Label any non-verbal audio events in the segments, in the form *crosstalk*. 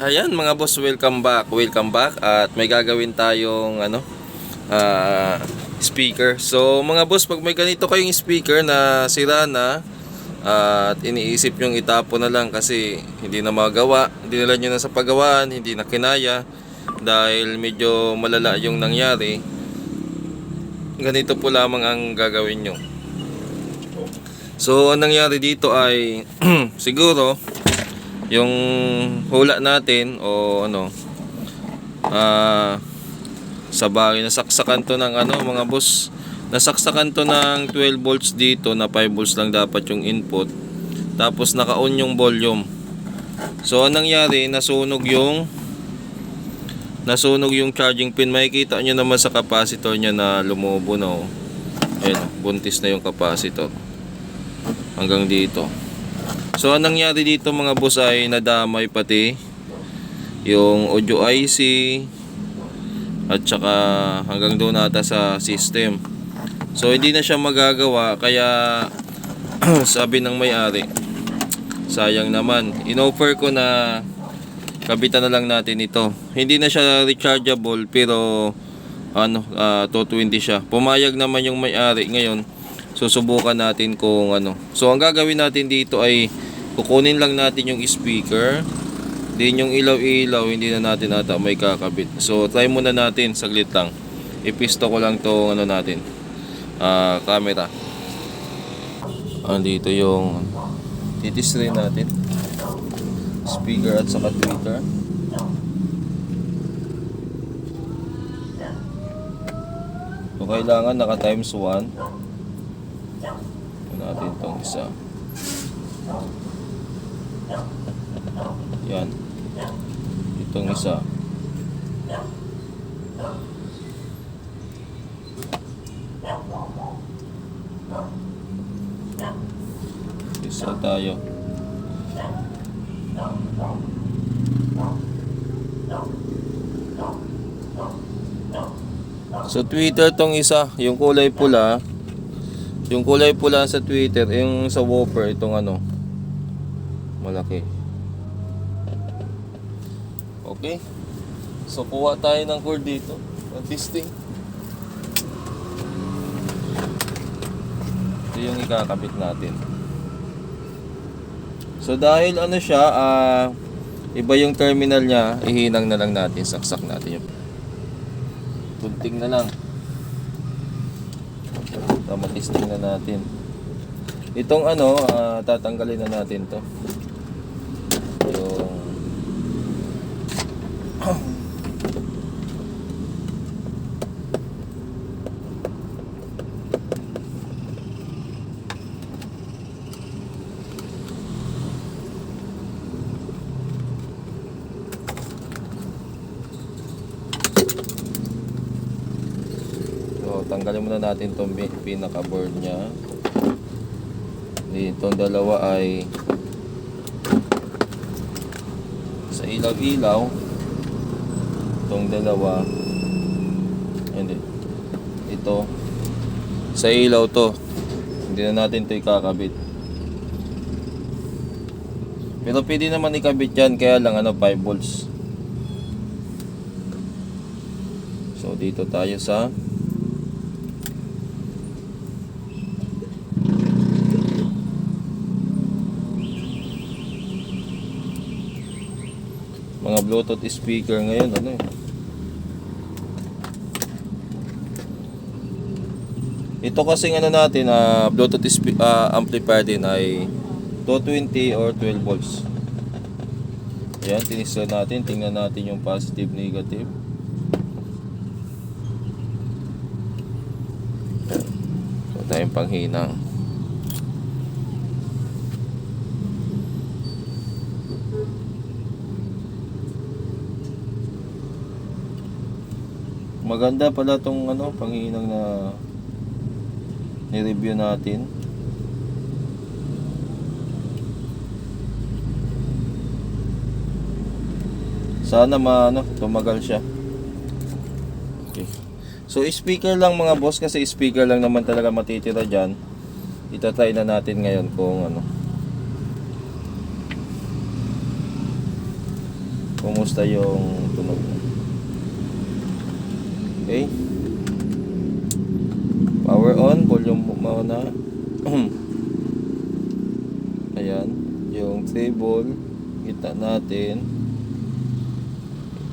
Ayan mga boss, welcome back. Welcome back at may gagawin tayong ano ah, speaker. So mga boss, pag may ganito kayong speaker na sira na at iniisip yung itapo na lang kasi hindi na magawa, dinala nyo na sa paggawaan, hindi na kinaya dahil medyo malala yung nangyari. Ganito po lamang ang gagawin nyo. So, ang nangyari dito ay *clears throat* siguro yung hula natin o ano ah sa bagay nasaksakan to ng ano mga boss. Nasaksakan to ng 12 volts dito na 5 volts lang dapat yung input. Tapos naka-on yung volume. So ang nangyari? Nasunog yung nasunog yung charging pin. Makikita nyo naman sa capacitor nya na lumubo na. Ayan, oh, buntis na yung capacitor. Hanggang dito So, anong nangyari dito mga boss ay nadamay pati yung audio IC at saka hanggang doon ata sa system. So, hindi na siya magagawa kaya *clears throat* sabi ng may-ari sayang naman. Inoffer ko na kabitan na lang natin ito. Hindi na siya rechargeable pero ano, ah, 220 siya. Pumayag naman yung may-ari ngayon susubukan natin kung ano. So, ang gagawin natin dito ay kukunin lang natin yung speaker. Din yung ilaw-ilaw, hindi na natin ata may kakabit. So, try muna natin, saglit lang. Ipisto ko lang to ano natin, ah camera. Andito yung titis rin natin. Speaker at saka tweeter. So, kailangan naka times 1 natin itong isa. Yan. Itong isa. Isa tayo. So Twitter tong isa, yung kulay pula, yung kulay pula sa Twitter, yung sa whopper, itong ano, malaki. Okay. So, kuha tayo ng cord dito. Ang testing. Ito yung ikakabit natin. So, dahil ano siya, ah, iba yung terminal niya, ihinang na lang natin, saksak natin yung tunting na lang. Tama, testing na natin. Itong ano, ah, tatanggalin na natin to. Yung So, tanggalin muna natin itong pinaka-board niya. Itong dalawa ay sa ilaw-ilaw. Itong dalawa hindi. Ito sa ilaw to. Hindi na natin ito ikakabit. Pero pwede naman ikabit yan kaya lang ano 5 volts. So dito tayo sa bluetooth speaker ngayon ano eh. Ito kasing ano natin ah, bluetooth ah, amplifier din ay 220 or 12 volts. Yan, tinista natin, tingnan natin yung positive negative. So tayong panghinang. Maganda pala tong ano, panghinang na ni-review natin. Sana maano, tumagal siya. Okay. So speaker lang mga boss kasi speaker lang naman talaga matitira diyan. Itatry na natin ngayon kung ano. kumusta yung tunog mo. Okay? Power on, volume mo na. *clears throat* Ayan, yung table, kita natin.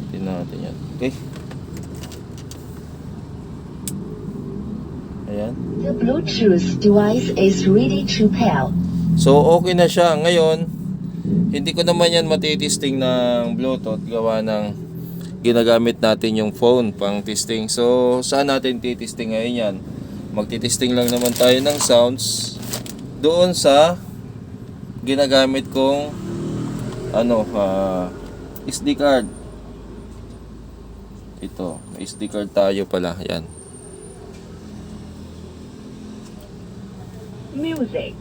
Kita natin yan. Okay? Ayan. The Bluetooth device is ready to pair. So, okay na siya. Ngayon, hindi ko naman yan matitesting ng Bluetooth gawa ng ginagamit natin yung phone pang testing. So, saan natin titesting ngayon yan? Magtitesting lang naman tayo ng sounds doon sa ginagamit kong ano, ah, SD card. Ito, may SD card tayo pala. Yan. Music.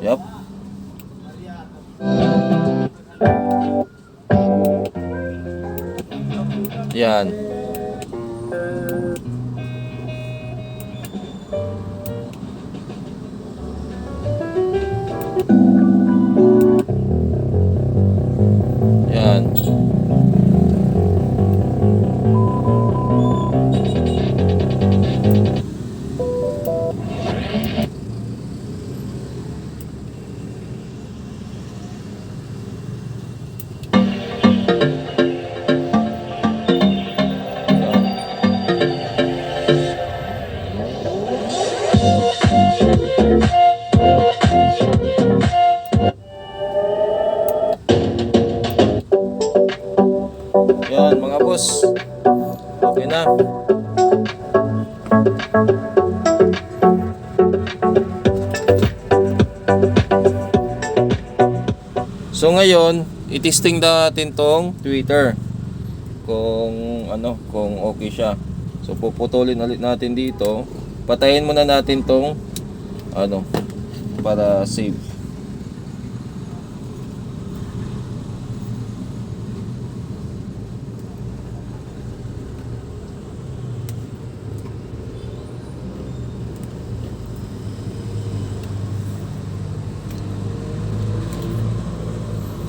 Yup. Yan. Yan mga boss. Okay na. So ngayon, itesting natin tong Twitter. Kung ano, kung okay siya. So puputulin ulit natin dito. Patayin muna natin tong ano para save.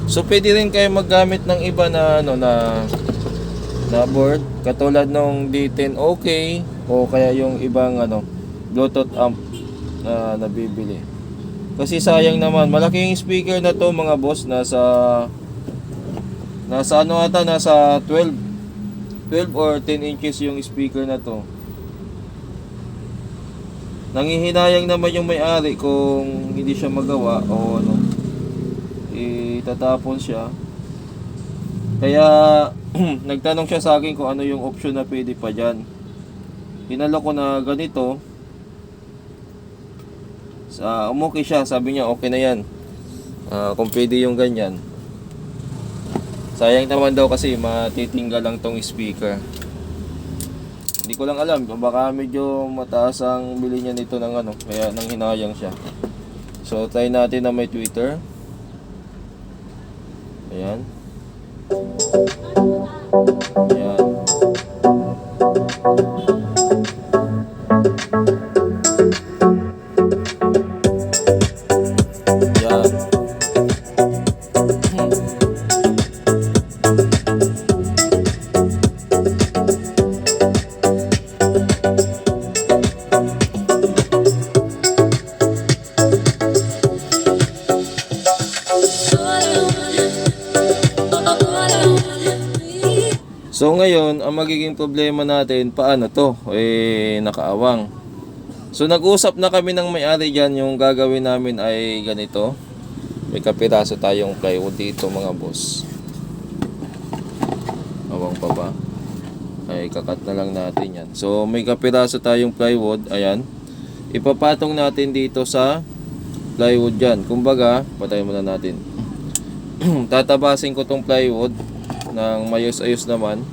So pwede rin kayo maggamit ng iba na ano na na board. Katulad nung D10 OK o kaya yung ibang ano Bluetooth amp na nabibili. Kasi sayang naman malaking speaker na to mga boss. Nasa nasa ano ata nasa 12 12 or 10 inches yung speaker na to. Nangihinayang naman yung may-ari kung hindi siya magawa o ano itatapon siya. Kaya *clears throat* nagtanong siya sa akin kung ano yung option na pwede pa dyan. Hinalo ko na ganito. Sa umukay siya, sabi niya okay na yan. Ah, kung pwede yung ganyan. Sayang naman daw kasi matitinggal lang tong speaker. Hindi ko lang alam, baka medyo mataas ang bili niya nito ng ano, kaya nang hinayang siya. So try natin na may Twitter. Ayan. Ayan. So ngayon, ang magiging problema natin, paano to? Eh, nakaawang. So nag-usap na kami ng may-ari dyan, yung gagawin namin ay ganito. May kapiraso tayong plywood dito mga boss. Awang pa ba? Ay, kakat na lang natin yan. So may kapiraso tayong plywood, ayan. Ipapatong natin dito sa plywood dyan. Kumbaga, patayin muna natin. *clears throat* Tatabasin ko tong plywood ng mayos-ayos naman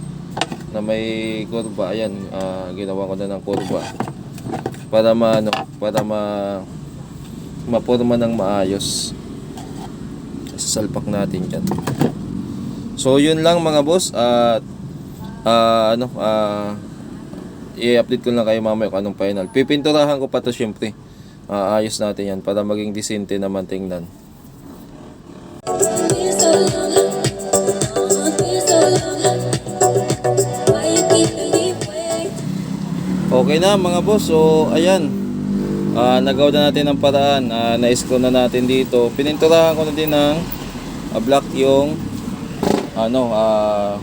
na may kurba. Ayan, ah, ginawa ko na ng kurba. Para ma, ano, para ma, mapurma ng maayos. Sasalpak natin dyan. So, yun lang mga boss. At, ah, ano, ah, i-update ko lang kayo mamaya kung anong final. Pipinturahan ko pa to syempre. Ah, ayos natin yan para maging disente naman tingnan. Okay na mga boss. So, ayan. Ah, nagawa na natin ang paraan. Ah, na-screw na natin dito. Pininturahan ko na din ng ah, black yung ano, ah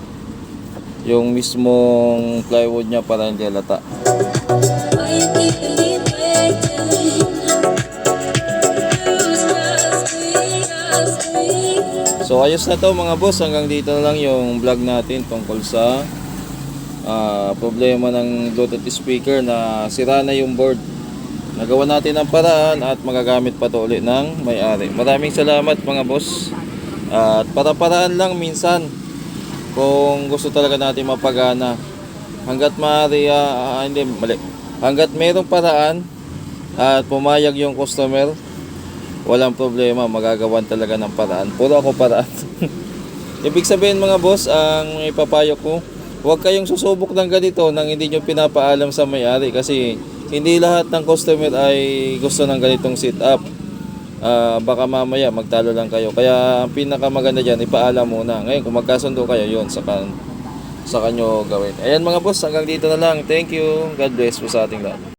yung mismong plywood niya para hindi asking? So ayos na to mga boss, hanggang dito na lang yung vlog natin tungkol sa ah, problema ng Bluetooth speaker na sira na yung board. Nagawa natin ang paraan at magagamit pa to ulit ng may-ari. Maraming salamat mga boss. At para-paraan lang minsan kung gusto talaga natin mapagana. Hanggat maaari, ah, hindi, mali. Hanggat mayroong paraan at pumayag yung customer, walang problema, magagawan talaga ng paraan. Puro ako paraan. *laughs* Ibig sabihin mga boss, ang ipapayo ko, huwag kayong susubok ng ganito nang hindi nyo pinapaalam sa may-ari kasi hindi lahat ng customer ay gusto ng ganitong setup. Ah, baka mamaya magtalo lang kayo. Kaya ang pinakamaganda dyan, ipaalam muna. Ngayon, kung magkasundo kayo, yun, sa, kan sa kanyo gawin. Ayan mga boss, hanggang dito na lang. Thank you. God bless po sa ating lahat.